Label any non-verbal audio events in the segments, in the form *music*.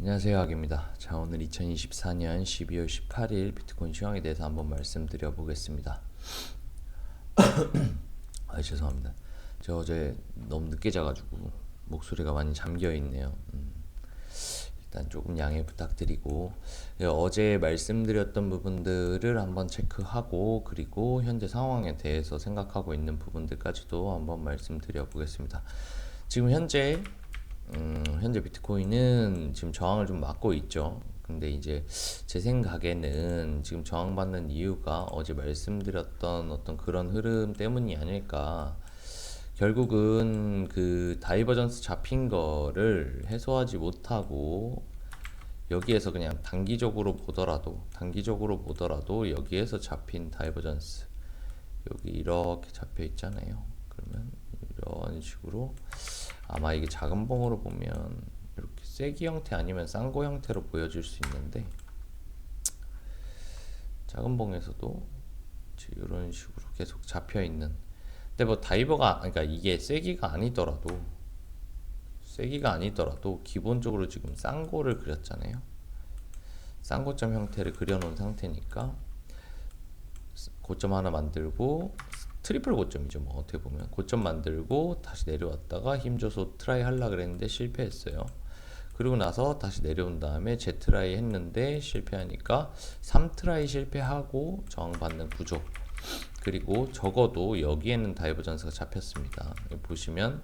안녕하세요 학입니다. 자 오늘 2024년 12월 18일 비트코인 시황에 대해서 한번 말씀드려 보겠습니다. *coughs* 아 죄송합니다. 제가 어제 너무 늦게 자가지고 목소리가 많이 잠겨 있네요. 음, 일단 조금 양해 부탁드리고 예, 어제 말씀드렸던 부분들을 한번 체크하고 그리고 현재 상황에 대해서 생각하고 있는 부분들까지도 한번 말씀드려 보겠습니다. 지금 현재 음, 현재 비트코인은 지금 저항을 좀 막고 있죠. 근데 이제 제 생각에는 지금 저항받는 이유가 어제 말씀드렸던 어떤 그런 흐름 때문이 아닐까. 결국은 그 다이버전스 잡힌 거를 해소하지 못하고 여기에서 그냥 단기적으로 보더라도 단기적으로 보더라도 여기에서 잡힌 다이버전스 여기 이렇게 잡혀 있잖아요. 그러면 이런 식으로 아마 이게 작은 봉으로 보면 이렇게 세기 형태 아니면 쌍고 형태로 보여질 수 있는데 작은 봉에서도 이런 식으로 계속 잡혀 있는. 근데 뭐 다이버가 그러니까 이게 세기가 아니더라도 세기가 아니더라도 기본적으로 지금 쌍고를 그렸잖아요. 쌍고점 형태를 그려놓은 상태니까 고점 하나 만들고 트리플 고점이죠. 뭐 어떻게 보면 고점 만들고 다시 내려왔다가 힘줘서 트라이 하려 그랬는데 실패했어요. 그리고 나서 다시 내려온 다음에 제트라이 했는데 실패하니까 3트라이 실패하고 저항받는 구조. 그리고 적어도 여기에는 다이버전스가 잡혔습니다. 보시면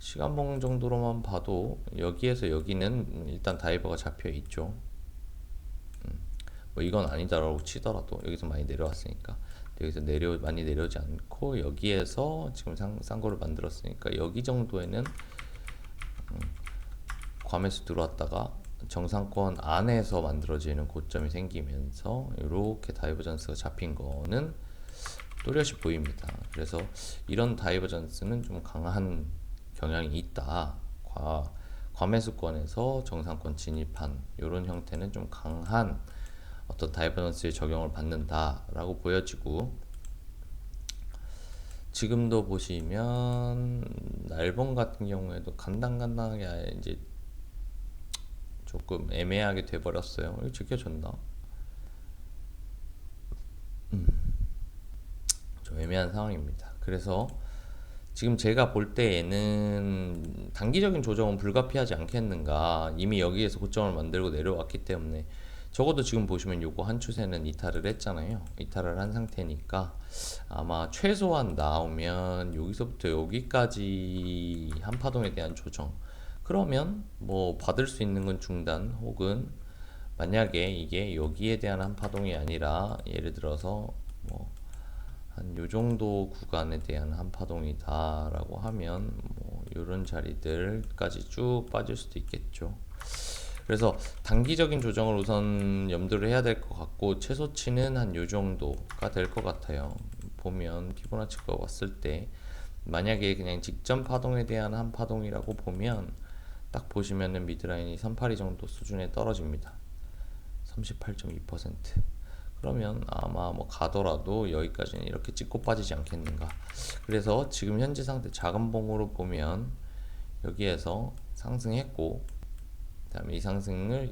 시간봉 정도로만 봐도 여기에서 여기는 일단 다이버가 잡혀 있죠. 음, 뭐 이건 아니다라고 치더라도 여기서 많이 내려왔으니까 여기서 내려 많이 내려오지 않고 여기에서 지금 상, 쌍거를 만들었으니까 여기 정도에는 음, 괌에서 들어왔다가 정상권 안에서 만들어지는 고점이 생기면서 이렇게 다이버전스가 잡힌 거는 또렷이 보입니다. 그래서 이런 다이버전스는 좀 강한 경향이 있다. 과, 괌매수권에서 정상권 진입한 이런 형태는 좀 강한 어떤 다이버넌스의 적용을 받는다라고 보여지고 지금도 보시면 날봉 같은 경우에도 간당간당하게 이제 조금 애매하게 돼버렸어요. 지켜줬나? 음, 좀 애매한 상황입니다. 그래서 지금 제가 볼 때에는 단기적인 조정은 불가피하지 않겠는가. 이미 여기에서 고점을 만들고 내려왔기 때문에 적어도 지금 보시면 요거 한 추세는 이탈을 했잖아요. 이탈을 한 상태니까 아마 최소한 나오면 여기서부터 여기까지 한 파동에 대한 조정. 그러면 뭐 받을 수 있는 건 중단 혹은 만약에 이게 여기에 대한 한 파동이 아니라 예를 들어서 뭐 한 요 정도 구간에 대한 한 파동이다라고 하면 뭐 요런 자리들까지 쭉 빠질 수도 있겠죠. 그래서 단기적인 조정을 우선 염두를 해야 될 것 같고 최소치는 한 요 정도가 될 것 같아요. 보면 피보나치가 왔을 때 만약에 그냥 직전 파동에 대한 한 파동이라고 보면 딱 보시면은 미드라인이 382 정도 수준에 떨어집니다. 38.2% 그러면 아마 뭐 가더라도 여기까지는 이렇게 찍고 빠지지 않겠는가. 그래서 지금 현재 상태 작은 봉으로 보면 여기에서 상승했고 그다음에 이 상승을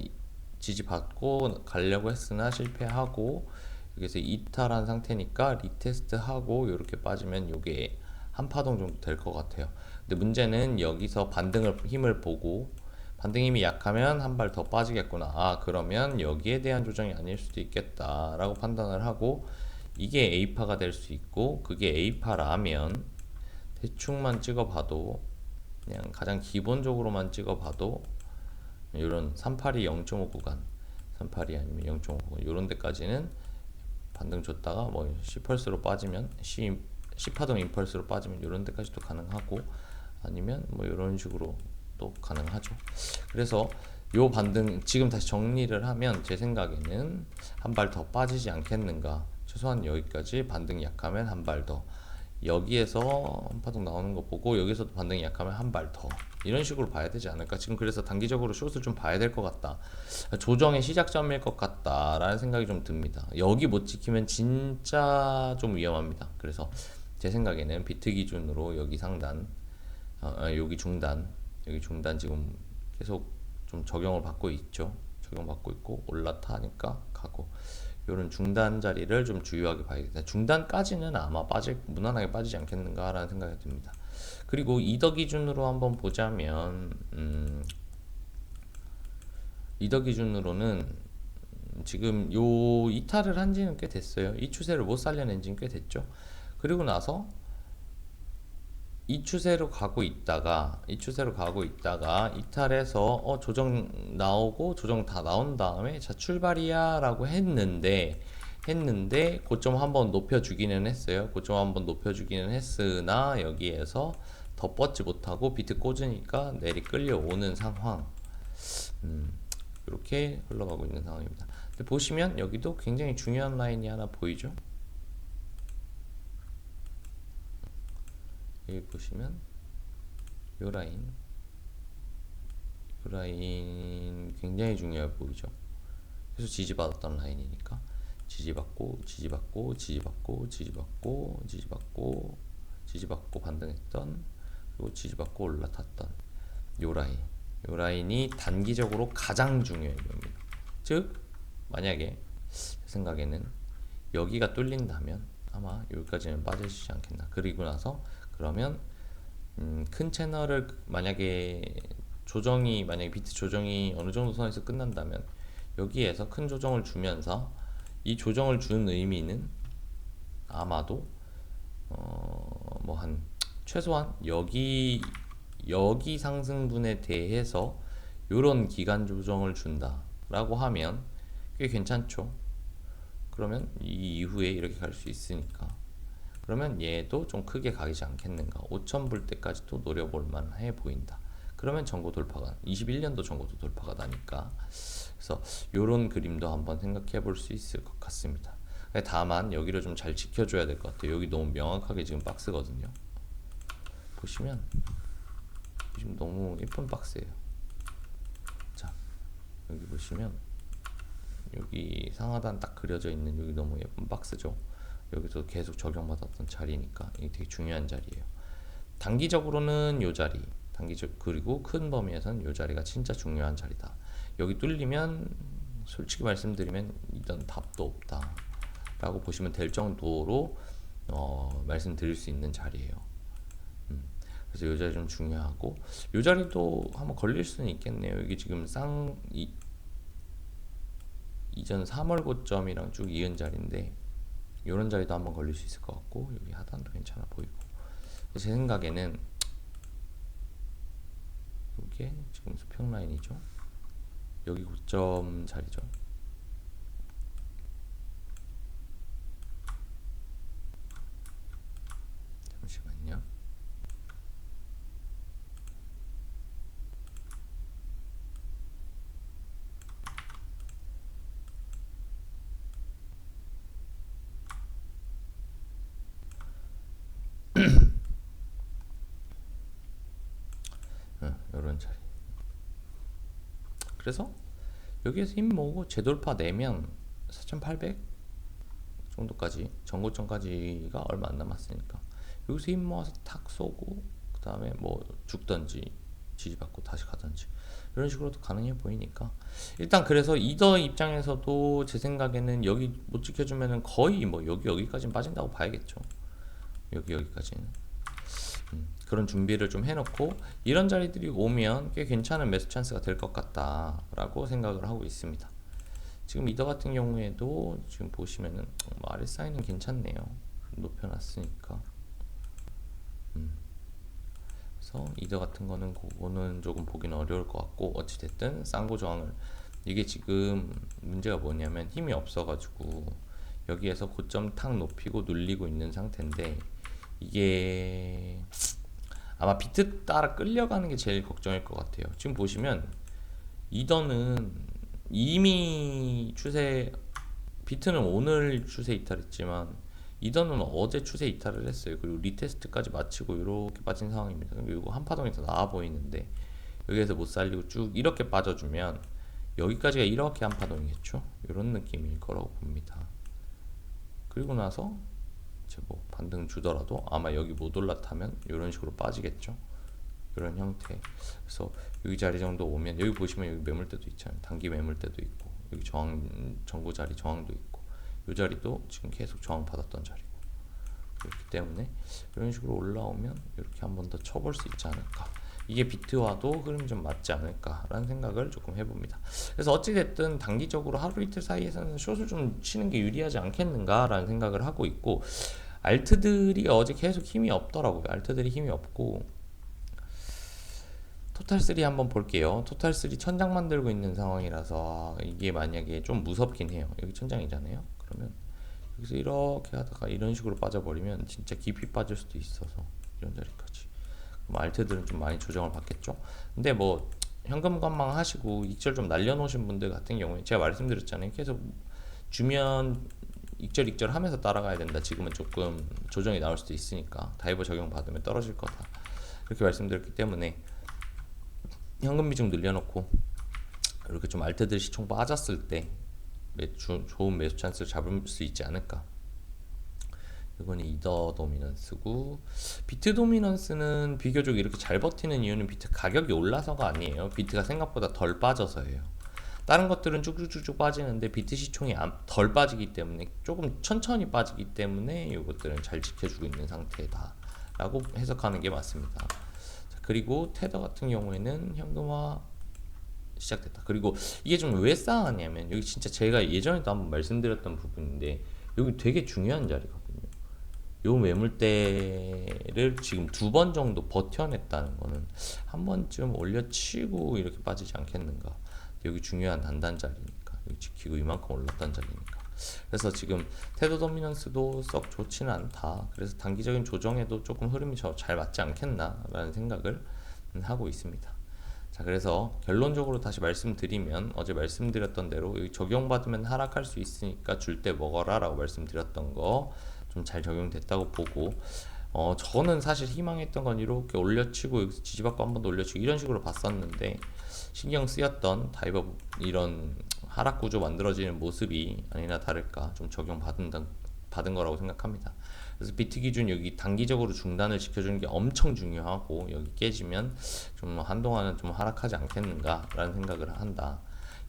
지지받고 가려고 했으나 실패하고 여기서 이탈한 상태니까 리테스트하고 이렇게 빠지면 이게 한 파동 정도 될 것 같아요. 근데 문제는 여기서 반등을 힘을 보고 반등 힘이 약하면 한 발 더 빠지겠구나. 아 그러면 여기에 대한 조정이 아닐 수도 있겠다라고 판단을 하고 이게 A파가 될 수 있고 그게 A파라면 대충만 찍어봐도 그냥 가장 기본적으로만 찍어봐도 이런 382 0.5 구간 382 아니면 0.5 구간 이런 데까지는 반등 줬다가 뭐 10펄스로 빠지면 10, 10파동 임펄스로 빠지면 이런 데까지도 가능하고 아니면 뭐 이런 식으로 또 가능하죠. 그래서 요 반등 지금 다시 정리를 하면 제 생각에는 한 발 더 빠지지 않겠는가. 최소한 여기까지 반등이 약하면 한 발더 여기에서 한 파동 나오는 거 보고 여기서도 반등이 약하면 한 발 더. 이런 식으로 봐야 되지 않을까? 지금 그래서 단기적으로 숏을 좀 봐야 될 것 같다. 조정의 시작점일 것 같다 라는 생각이 좀 듭니다. 여기 못 지키면 진짜 좀 위험합니다. 그래서 제 생각에는 비트 기준으로 여기 상단 어, 어 여기 중단 여기 중단 지금 계속 좀 적용을 받고 있죠. 적용받고 있고 올라타니까 가고 이런 중단 자리를 좀 주의하게 봐야겠다. 중단까지는 아마 빠질 무난하게 빠지지 않겠는가라는 생각이 듭니다. 그리고 이더 기준으로 한번 보자면 음, 이더 기준으로는 지금 요 이탈을 한 지는 꽤 됐어요. 이 추세를 못 살려낸 지는 꽤 됐죠. 그리고 나서 이 추세로 가고 있다가 이 추세로 가고 있다가 이탈해서 어 조정 나오고 조정 다 나온 다음에 자 출발이야라고 했는데 했는데 고점 한번 높여주기는 했어요. 고점 한번 높여주기는 했으나 여기에서 더 뻗지 못하고 비트 꽂으니까 내리 끌려오는 상황. 음, 이렇게 흘러가고 있는 상황입니다. 근데 보시면 여기도 굉장히 중요한 라인이 하나 보이죠? 여기 보시면 요 라인 요 라인 굉장히 중요해 보이죠? 그래서 지지받았던 라인이니까 지지받고 지지받고 지지받고 지지받고 지지받고 지지받고 반등했던 그리고 지지받고 올라탔던 요 라인. 요 라인이 단기적으로 가장 중요해 보입니다. 즉 만약에 제 생각에는 여기가 뚫린다면 아마 여기까지는 빠져지지 않겠나. 그리고 나서 그러면 음, 큰 채널을 만약에 조정이 만약에 비트 조정이 어느 정도 선에서 끝난다면 여기에서 큰 조정을 주면서 이 조정을 준 의미는 아마도 어, 뭐 한 최소한 여기 여기 상승분에 대해서 이런 기간 조정을 준다라고 하면 꽤 괜찮죠. 그러면 이 이후에 이렇게 갈 수 있으니까 그러면 얘도 좀 크게 가지 않겠는가? 5천 불 때까지도 노려볼 만해 보인다. 그러면 전고 돌파가 21년도 전고도 돌파가 나니까. 그래서 이런 그림도 한번 생각해 볼 수 있을 것 같습니다. 다만 여기를 좀 잘 지켜줘야 될 것 같아요. 여기 너무 명확하게 지금 박스거든요. 보시면 지금 너무 예쁜 박스예요. 자 여기 보시면 여기 상하단 딱 그려져 있는 여기 너무 예쁜 박스죠 여기서 계속 적용받았던 자리니까 이게 되게 중요한 자리예요. 단기적으로는 요 자리, 단기적 그리고 큰 범위에서는 요 자리가 진짜 중요한 자리다. 여기 뚫리면 솔직히 말씀드리면 이런 답도 없다라고 보시면 될 정도로 어, 말씀드릴 수 있는 자리예요. 음, 그래서 요 자리 좀 중요하고 요 자리도 한번 걸릴 수는 있겠네요. 여기 지금 쌍 이, 이전 3월 고점이랑 쭉 이은 자리인데 이런 자리도 한번 걸릴 수 있을 것 같고 여기 하단도 괜찮아 보이고. 제 생각에는 이게 지금 수평 라인이죠? 여기 고점 자리죠 잠시만요 이런 자리. 그래서 여기에서 힘 모으고 재돌파 내면 4,800 정도까지 전고점까지가 얼마 안 남았으니까. 여기서 힘 모아서 탁 쏘고 그 다음에 뭐 죽던지 지지받고 다시 가던지 이런 식으로도 가능해 보이니까. 일단 그래서 이더 입장에서도 제 생각에는 여기 못 지켜주면은 거의 뭐 여기 여기까지는 빠진다고 봐야겠죠. 여기 여기까지는. 음, 그런 준비를 좀 해놓고 이런 자리들이 오면 꽤 괜찮은 매수 찬스가 될 것 같다라고 생각을 하고 있습니다. 지금 이더 같은 경우에도 지금 보시면은 뭐 RSI는 괜찮네요. 높여놨으니까. 음. 그래서 이더 같은 거는 그거는 조금 보기는 어려울 것 같고 어찌됐든 쌍고 저항을 이게 지금 문제가 뭐냐면 힘이 없어가지고 여기에서 고점 탁 높이고 눌리고 있는 상태인데 이게 아마 비트 따라 끌려가는 게 제일 걱정일 것 같아요. 지금 보시면 이더는 이미 추세 비트는 오늘 추세 이탈했지만 이더는 어제 추세 이탈을 했어요. 그리고 리테스트까지 마치고 이렇게 빠진 상황입니다. 그리고 한 파동이 더 나아 보이는데 여기에서 못 살리고 쭉 이렇게 빠져주면 여기까지가 이렇게 한 파동이겠죠. 이런 느낌일 거라고 봅니다. 그리고 나서 이제 뭐 반등 주더라도 아마 여기 못 올라타면 이런 식으로 빠지겠죠. 이런 형태. 그래서 여기 자리 정도 오면 여기 보시면 여기 매물대도 있잖아요. 단기 매물대도 있고 여기 저항 전고 자리 저항도 있고 이 자리도 지금 계속 저항 받았던 자리고 그렇기 때문에 이런 식으로 올라오면 이렇게 한 번 더 쳐볼 수 있지 않을까. 이게 비트와도 흐름이 좀 맞지 않을까라는 생각을 조금 해봅니다. 그래서 어찌됐든 단기적으로 하루 이틀 사이에서는 숏을 좀 치는 게 유리하지 않겠는가라는 생각을 하고 있고 알트들이 어제 계속 힘이 없더라고요. 알트들이 힘이 없고 토탈3 한번 볼게요. 토탈3 천장 만들고 있는 상황이라서 이게 만약에 좀 무섭긴 해요. 여기 천장이잖아요. 그러면 여기서 이렇게 하다가 이런 식으로 빠져버리면 진짜 깊이 빠질 수도 있어서 이런 자리까지. 그럼 알트들은 좀 많이 조정을 받겠죠. 근데 뭐 현금 관망 하시고 익절 좀 날려놓으신 분들 같은 경우에 제가 말씀드렸잖아요. 계속 주면 익절 익절 하면서 따라가야 된다. 지금은 조금 조정이 나올 수도 있으니까 다이버 적용 받으면 떨어질 거다. 이렇게 말씀드렸기 때문에 현금 비중 늘려놓고 이렇게 좀 알트들 시총 빠졌을 때 매주 좋은 매수 찬스를 잡을 수 있지 않을까. 이건 이더 도미넌스고 비트 도미넌스는 비교적 이렇게 잘 버티는 이유는 비트 가격이 올라서가 아니에요. 비트가 생각보다 덜 빠져서예요. 다른 것들은 쭉쭉쭉쭉 빠지는데 시총이 안- 덜 빠지기 때문에 조금 천천히 빠지기 때문에 이것들은 잘 지켜주고 있는 상태다 라고 해석하는 게 맞습니다. 자, 그리고 테더 같은 경우에는 현금화 시작됐다. 그리고 이게 좀 왜 싸하냐면 여기 진짜 제가 예전에도 한번 말씀드렸던 부분인데 여기 되게 중요한 자리거든요. 요 매물대를 지금 두 번 정도 버텨냈다는 거는 한 번쯤 올려치고 이렇게 빠지지 않겠는가. 여기 중요한 단단 자리니까 여기 지키고 이만큼 올랐단 자리니까. 그래서 지금 테더 도미넌스도 썩 좋지는 않다. 그래서 단기적인 조정에도 조금 흐름이 저잘 맞지 않겠나 라는 생각을 하고 있습니다. 자, 그래서 결론적으로 다시 말씀드리면 어제 말씀드렸던 대로 여기 적용받으면 하락할 수 있으니까 줄 때 먹어라 라고 말씀드렸던 거 좀 잘 적용됐다고 보고 어 저는 사실 희망했던 건 이렇게 올려치고 지지받고 한 번 더 올려치고 이런 식으로 봤었는데 신경 쓰였던 다이버 이런 하락 구조 만들어지는 모습이 아니나 다를까 좀 적용 받은 받은 거라고 생각합니다. 그래서 비트 기준 여기 단기적으로 중단을 지켜주는 게 엄청 중요하고 여기 깨지면 좀 한동안은 좀 하락하지 않겠는가라는 생각을 한다.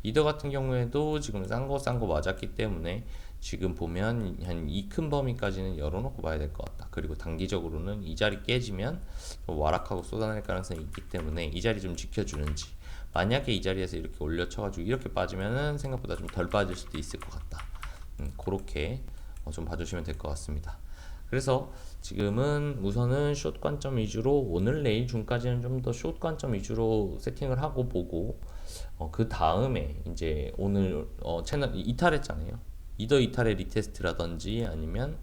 이더 같은 경우에도 지금 싼 거 싼 거 맞았기 때문에 지금 보면 한 이 큰 범위까지는 열어놓고 봐야 될 것 같다. 그리고 단기적으로는 이 자리 깨지면 좀 와락하고 쏟아낼 가능성이 있기 때문에 이 자리 좀 지켜주는지 만약에 이 자리에서 이렇게 올려쳐가지고 이렇게 빠지면은 생각보다 좀 덜 빠질 수도 있을 것 같다. 음, 그렇게 어, 좀 봐주시면 될 것 같습니다. 그래서 지금은 우선은 숏 관점 위주로 오늘 내일 중까지는 좀 더 숏 관점 위주로 세팅을 하고 보고 어, 그 다음에 이제 오늘 어, 채널 이탈했잖아요. 이더 이탈의 리테스트라든지 아니면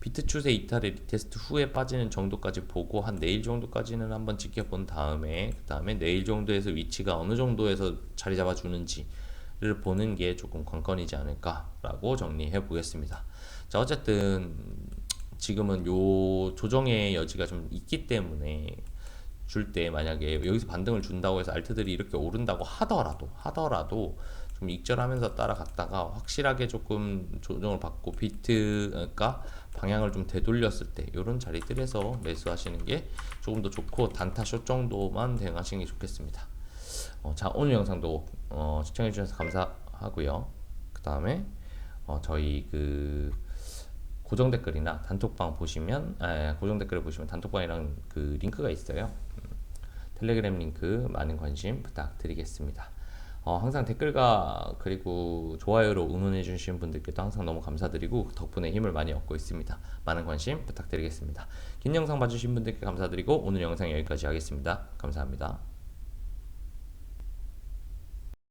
비트 추세 이탈의 리테스트 후에 빠지는 정도까지 보고 한 내일 정도까지는 한번 지켜본 다음에 그 다음에 내일 정도에서 위치가 어느 정도에서 자리 잡아 주는지를 보는 게 조금 관건이지 않을까라고 정리해 보겠습니다. 자 어쨌든 지금은 요 조정의 여지가 좀 있기 때문에 줄 때 만약에 여기서 반등을 준다고 해서 알트들이 이렇게 오른다고 하더라도 하더라도 좀 익절하면서 따라갔다가 확실하게 조금 조정을 받고 비트가 방향을 좀 되돌렸을 때 이런 자리들에서 매수하시는 게 조금 더 좋고 단타 숏 정도만 대응하시는 게 좋겠습니다. 어, 자 오늘 영상도 어, 시청해 주셔서 감사하고요. 그 다음에 어, 저희 그 고정 댓글이나 단톡방 보시면 아, 고정 댓글을 보시면 단톡방이랑 그 링크가 있어요. 음, 텔레그램 링크 많은 관심 부탁드리겠습니다. 어, 항상 댓글과 그리고 좋아요로 응원해 주시는 분들께도 항상 너무 감사드리고 덕분에 힘을 많이 얻고 있습니다. 많은 관심 부탁드리겠습니다. 긴 영상 봐주신 분들께 감사드리고 오늘 영상 여기까지 하겠습니다. 감사합니다.